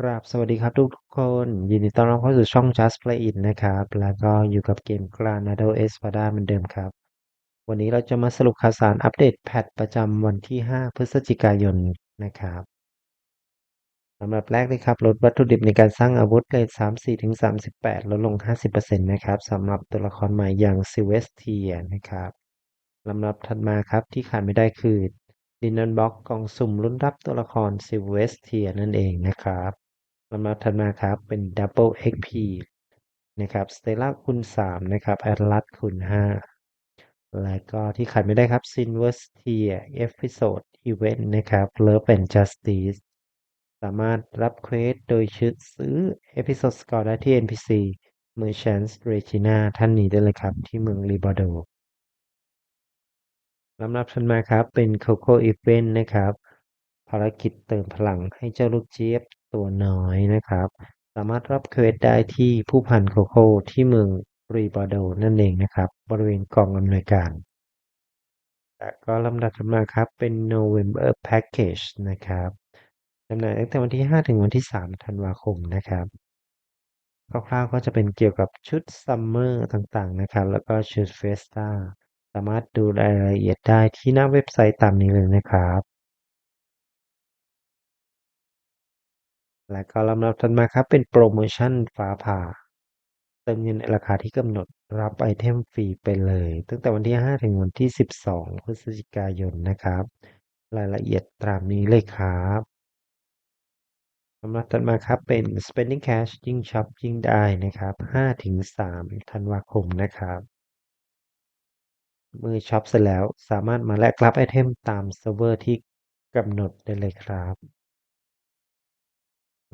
ครับสวัสดีครับทุกคน ยินดีต้อนรับเข้าสู่ช่อง Just Play It นะครับ แล้วก็อยู่กับเกม Granado Espada เหมือนเดิมครับ วันนี้เราจะมาสรุปข่าวสารอัปเดตแพทประจำวันที่ 5 พฤศจิกายนนะครับสำหรับแรกเลยครับ ลดวัตถุดิบในการสร้างอาวุธเรท34ถึง38 ลดลง 50%นะครับสำหรับตัวละครใหม่อย่างซิเวสเทียนะครับลำดับถัดมาครับที่ขาดไม่ได้คือดินนันบ็อกกล่องสุ่มลุ้นรับตัวละครซิเวสเทียนั่นเองนะครับ ลำดับถัดมาครับเป็น Double XP นะครับสเตล่าคูณ3นะครับแอตลัสคูณ5และก็ที่ขาดไม่ได้ครับ Silver Tier Episode Event นะครับ Love and Justice สามารถรับเควสโดยชื่อซื้อ Episode Score ได้ที่ NPC Merchant Regina ท่านนี้ได้เลยครับที่เมืองรีบอโดลำดับถัดมาครับเป็น Coco Event นะครับ ภารกิจเติมพลังให้เจ้าลูกเจี๊ยบ ตัวน้อยนะครับ สามารถรับเควสได้ที่ผู้พันโคโค่ที่เมืองรีบาโดนั่นเองนะครับ บริเวณกองอำนวยการและก็ลำดับถัดมาครับเป็น November Package นะครับจำหน่ายตั้งแต่วันที่ 5 ถึงวันที่ 3 ธันวาคมนะครับคร่าวๆก็จะเป็นเกี่ยวกับชุดซัมเมอร์ต่างๆนะครับ แล้วก็ชุดเฟสตาสามารถดูรายละเอียดได้ที่หน้าเว็บไซต์ตามนี้เลยนะครับ และก็ลำดับถัดมาครับเป็นโปรโมชั่นฟ้าผ่า เติมเงินในราคาที่กำหนดรับไอเทมฟรีไปเลย ตั้งแต่วันที่ 5 ถึงวันที่ 12 พฤศจิกายนนะครับ รายละเอียดตามนี้เลยครับลำดับถัดมาครับเป็น spending cash ยิ่งช็อปยิ่งได้นะครับ5ถึง3ธันวาคมนะครับเมื่อช็อปเสร็จแล้วสามารถมาแลกรับไอเทมตามเซิร์ฟเวอร์ที่กำหนดได้เลยครับ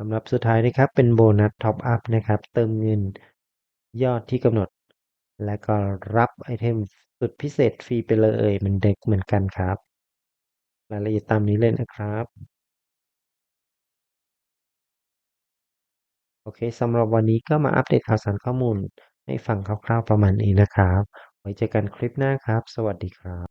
สำหรับสุดท้ายนะครับเป็นโบนัสท็อปอัพนะครับ เติมเงินยอดที่กำหนด และก็รับไอเทมสุดพิเศษฟรีไปเลยเหมันเด็กเหมือนกันครับ รายละเอียดตามนี้เลยนะครับ โอเคสำหรับวันนี้ก็มาอัปเดตข่าวสารข้อมูลให้ฟังคร่าวๆประมาณนี้นะครับ ไว้เจอกันคลิปหน้าครับ สวัสดีครับ